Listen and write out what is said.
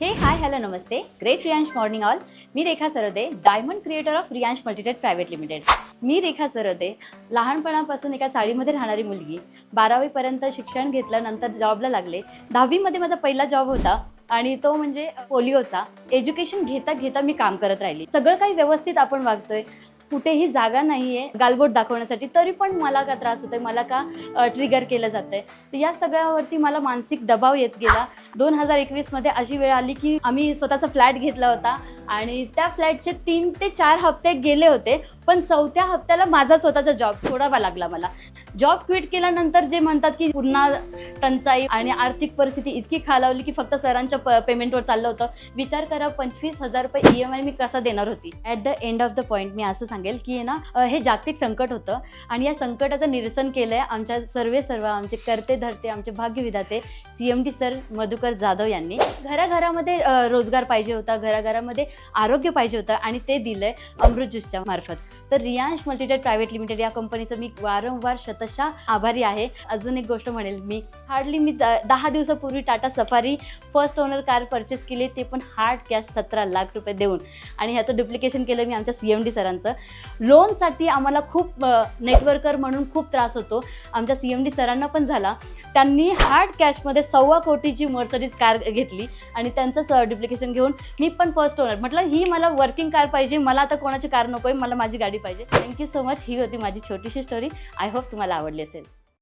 हे hi hello Namaste. Great Riyansh morning all me Rekha Sarode diamond creator of Riyansh multitrade private limited मी रेखा सरोदे लहानपणापासून एका चाळीमध्ये राहणारी मुलगी बारावीपर्यंत शिक्षण घेतल्यानंतर जॉबला लागले. दहावीमध्ये माझा पहिला जॉब होता आणि तो म्हणजे पोलिओचा. एज्युकेशन घेता घेता मी काम करत राहिली. सगळं काही व्यवस्थित आपण वागतोय. कुठेही जागा नाहीये गालबोट दाखवण्यासाठी तरी पण मला का त्रास होतोय मला का ट्रिगर केलं जातंय? तर या सगळ्यावरती मला मानसिक दबाव येत गेला. दोन हजार एकवीसमध्ये अशी वेळ आली की आम्ही स्वतःचा फ्लॅट घेतला होता आणि त्या फ्लॅटचे तीन ते चार हप्ते गेले होते. पण चौथ्या हप्त्याला माझा स्वतःचा जॉब सोडावा लागला मला. जॉब क्विट केल्यानंतर जे म्हणतात की पुन्हा टंचाई आणि आर्थिक परिस्थिती इतकी खालावली की फक्त सरांच्या प पेमेंटवर चाललं होतं. विचार करा पंचवीस हजार रुपये ई एम आय मी कसा देणार होती? At the end of the point मी असं सांगेल की ना हे जागतिक संकट होतं आणि या संकटाचं निरसन केलं आहे आमच्या सर्वे सर्व आमचे करते धरते आमचे भाग्यविधाते C M D sir Madhukar Jadhav यांनी. घराघरामध्ये रोजगार पाहिजे होता घराघरामध्ये आरोग्य पाहिजे होतं आणि ते दिलं आहे अमृत ज्यूसच्या मार्फत. तर रियांश मल्टीटेड प्रायव्हेट लिमिटेड या कंपनीचं मी वारंवार शतशा आभारी आहे. अजून एक गोष्ट म्हणेल मी हार्डली मी दहा दिवसापूर्वी Tata safari first owner car purchase केली ते पण हार्ड कॅश सतरा लाख रुपये देऊन. आणि ह्याचं डुप्लिकेशन केलं मी आमच्या सी एम डी सरांचं. लोनसाठी आम्हाला खूप नेटवर्कर म्हणून खूप त्रास होतो. आमच्या सी एम डी सरांना पण झाला. त्यांनी हार्ड कॅशमध्ये सव्वा कोटीची मर्सडीज कार घेतली आणि त्यांचंच डुप्लिकेशन घेऊन मी पण फर्स्ट ओनर म्हटलं ही मला वर्किंग कार पाहिजे मला आता कोणाची कार नको आहे मला माझी गाडी पाहिजे. थँक्यू सो मच ही होती माझी छोटीशी स्टोरी आय होप तुम्हाला आवडली असेल.